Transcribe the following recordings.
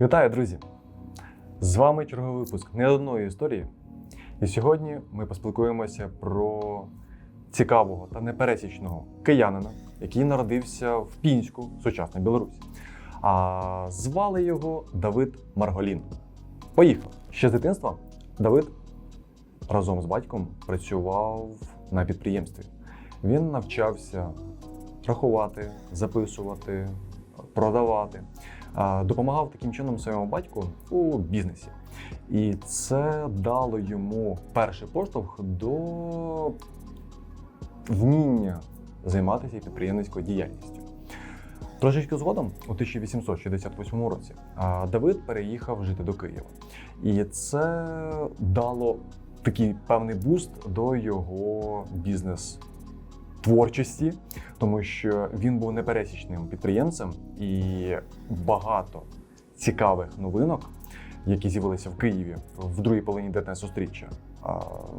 Вітаю, друзі! З вами черговий випуск не одної історії. І сьогодні ми поспілкуємося про цікавого та непересічного киянина, який народився в Пінську, сучасній Білорусі. А звали його Давид Марголін. Поїхав. Ще з дитинства Давид разом з батьком працював на підприємстві. Він навчався рахувати, записувати, продавати. Допомагав таким чином своєму батьку у бізнесі. І це дало йому перший поштовх до вміння займатися підприємницькою діяльністю. Трошечки згодом, у 1868 році, Давид переїхав жити до Києва. І це дало такий певний буст до його бізнес творчості, тому що він був непересічним підприємцем і багато цікавих новинок, які з'явилися в Києві в другій половині 19 століття,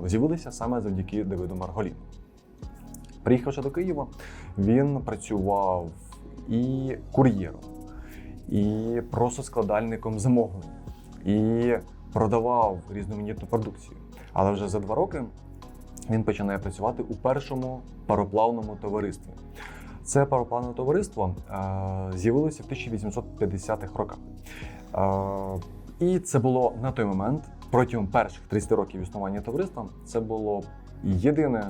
з'явилися саме завдяки Давиду Марголіну. Приїхавши до Києва, він працював і кур'єром, і просто складальником замовлень, і продавав різноманітну продукцію. Але вже за два роки він починає працювати у першому пароплавному товаристві. Це пароплавне товариство е, з'явилося в 1850-х роках. Е, і це було на той момент, протягом перших 30 років існування товариства, це було єдине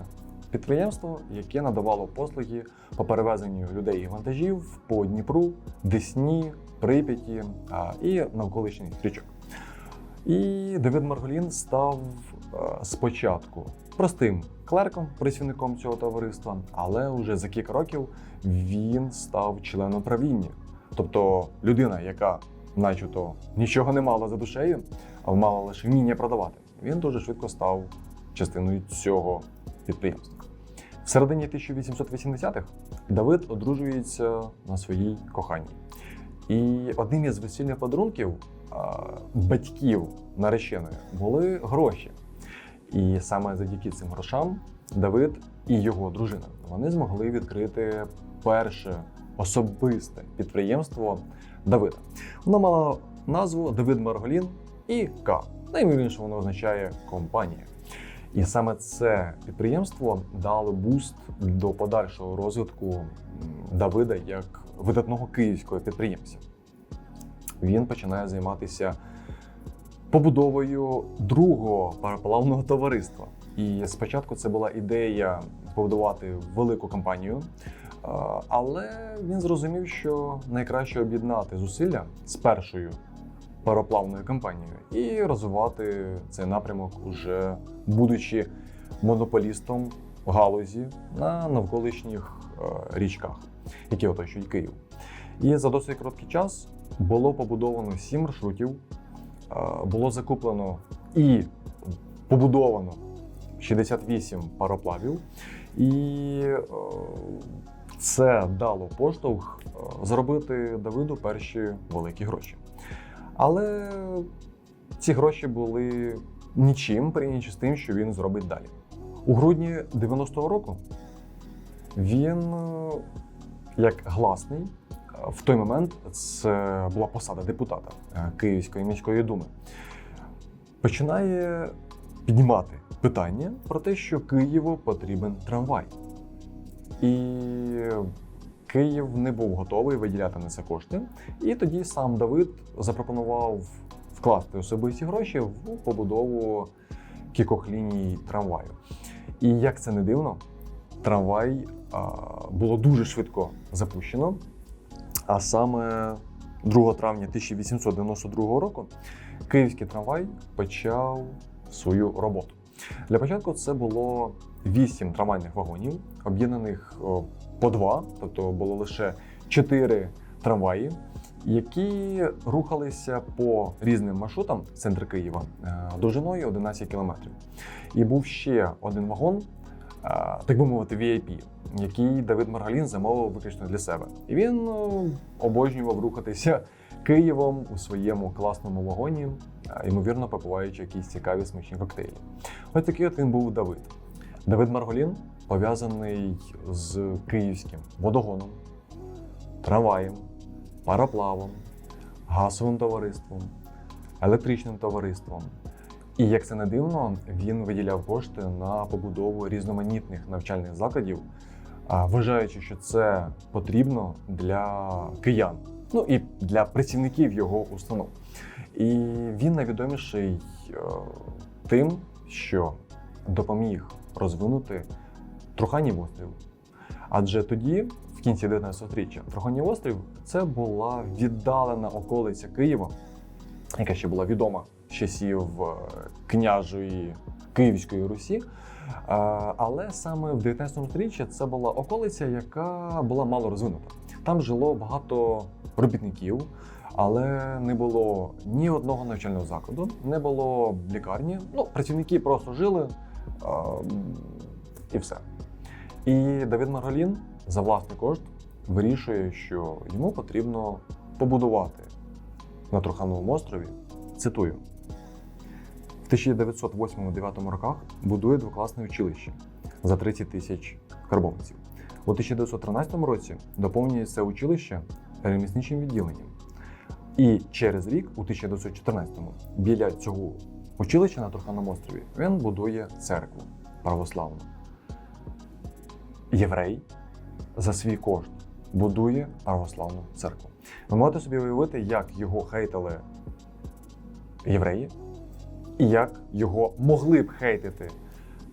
підприємство, яке надавало послуги по перевезенню людей і вантажів по Дніпру, Десні, Прип'яті а, і навколишніх річок. І Давид Марголін став е, спочатку простим клерком, працівником цього товариства, але вже за кілька років він став членом правління. Тобто людина, яка начебто нічого не мала за душею, а мала лише вміння продавати, він дуже швидко став частиною цього підприємства. В середині 1880-х Давид одружується на своїй коханій. І одним із весільних подарунків батьків нареченої були гроші. І саме завдяки цим грошам Давид і його дружина вони змогли відкрити перше особисте підприємство Давида. Воно мало назву Давид Марголін і К. Найвірніше воно означає компанія. І саме це підприємство дало буст до подальшого розвитку Давида як видатного київського підприємця. Він починає займатися побудовою другого пароплавного товариства. І спочатку це була ідея побудувати велику компанію, е, але він зрозумів, що найкраще об'єднати зусилля з першою пароплавною компанією і розвивати цей напрямок, уже будучи монополістом галузі на навколишніх е, річках, які оточують Київ. І за досить короткий час було побудовано сім маршрутів, було закуплено і побудовано 68 пароплавів, і е, це дало поштовх е, зробити Давиду перші великі гроші. Але ці гроші були нічим порівняно з тим, що він зробить далі. У грудні 90-го року він, е, як гласний, в той момент це була посада депутата е, Київської міської думи, починає піднімати питання про те, що Києву потрібен трамвай. І Київ не був готовий виділяти на це кошти. І тоді сам Давид запропонував вкласти особисті гроші в побудову кількох ліній трамваю. І як це не дивно, трамвай а, було дуже швидко запущено. А саме 2 травня 1892 року київський трамвай почав свою роботу. Для початку це було 8 трамвайних вагонів, об'єднаних по два, тобто було лише 4 трамваї, які рухалися по різним маршрутам в центр Києва е, довжиною 11 кілометрів. І був ще один вагон, е, так би мовити, VIP, який Давид Маргалін замовив виключно для себе. І він е, обожнював рухатися Києвом у своєму класному вагоні, е, ймовірно, попиваючи якісь цікаві смачні коктейлі. Ось такий от він був Давид. Давид Марголін пов'язаний з київським водогоном, трамваєм, пароплавом, газовим товариством, електричним товариством. І як це не дивно, він виділяв кошти на побудову різноманітних навчальних закладів, вважаючи, що це потрібно для киян, ну і для працівників його установ. І він найвідоміший е, тим, що допоміг розвинути Труханів острів. Адже тоді, в кінці 19 століття, Труханів острів це була віддалена околиця Києва, яка ще була відома з часів е, княжої Київської Русі. Е, Але саме в 19 столітті це була околиця, яка була мало розвинута. Там жило багато робітників, але не було ні одного навчального закладу, не було лікарні. Ну, працівники просто жили е, і все. І Давид Марголін за власний кошт вирішує, що йому потрібно побудувати на Трухановому острові. Цитую. В 1908-9 роках будує двокласне училище за 30 тисяч карбованців. У 1913 році доповнює це училище ремісничим відділенням. І через рік, у 1914-му, біля цього училища на Труханому острові він будує церкву православну. Єврей за свій кошт будує православну церкву. Ви можете собі уявити, як його хейтили євреї, і як його могли б хейтити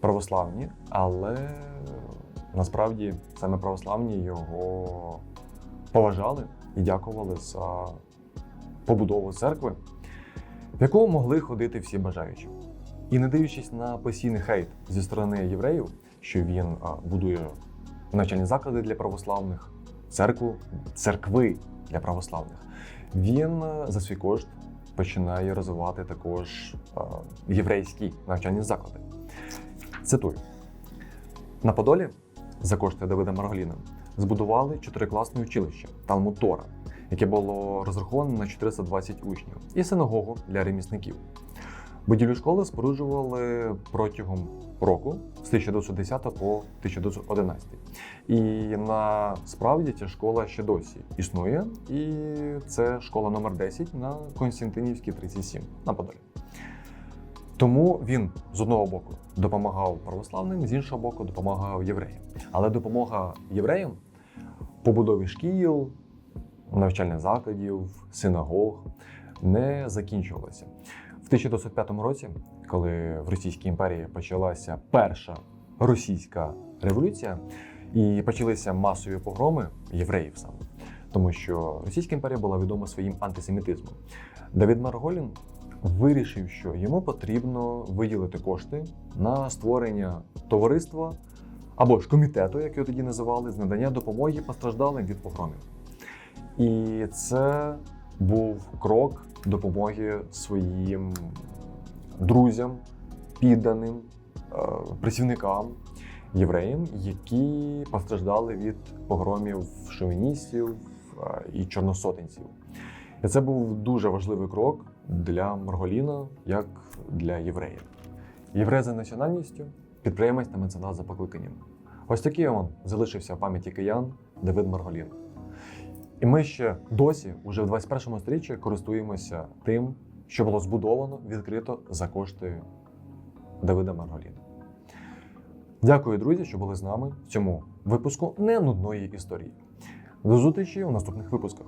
православні, але насправді саме православні його поважали і дякували за побудову церкви, в яку могли ходити всі бажаючі. І не дивлячись на постійний хейт зі сторони євреїв, що він будує навчальні заклади для православних, церкву, церкви для православних, він за свій кошт починає розвивати також єврейські навчальні заклади. Цитую: на Подолі за кошти Давида Марголіна збудували чотирикласне училище Талмутора, яке було розраховане на 420 учнів, і синагогу для ремісників. Будівлю школи споруджували протягом року з 1910 по 1911. І насправді ця школа ще досі існує, і це школа номер 10 на Константинівській 37 на Подолі. Тому він з одного боку допомагав православним, з іншого боку, допомагав євреям. Але допомога євреям побудові шкіл, навчальних закладів, синагог не закінчувалася. В 1905 році, коли в Російській імперії почалася перша російська революція, і почалися масові погроми євреїв саме, тому що Російська імперія була відома своїм антисемітизмом. Давид Марголін вирішив, що йому потрібно виділити кошти на створення товариства або ж комітету, як його тоді називали, з надання допомоги постраждалим від погромів. І це був крок допомоги своїм друзям, підданим, е, працівникам, євреям, які постраждали від погромів шовіністів е, і чорносотенців. І це був дуже важливий крок для Марголіна, як для євреїв. Єврей за національністю, підприємець та меценат за покликанням. Ось такий он залишився в пам'яті киян Давид Марголін. І ми ще досі, уже в 21 сторіччі, користуємося тим, що було збудовано, відкрито за кошти Давида Марголіна. Дякую, друзі, що були з нами в цьому випуску не нудної історії. До зустрічі у наступних випусках.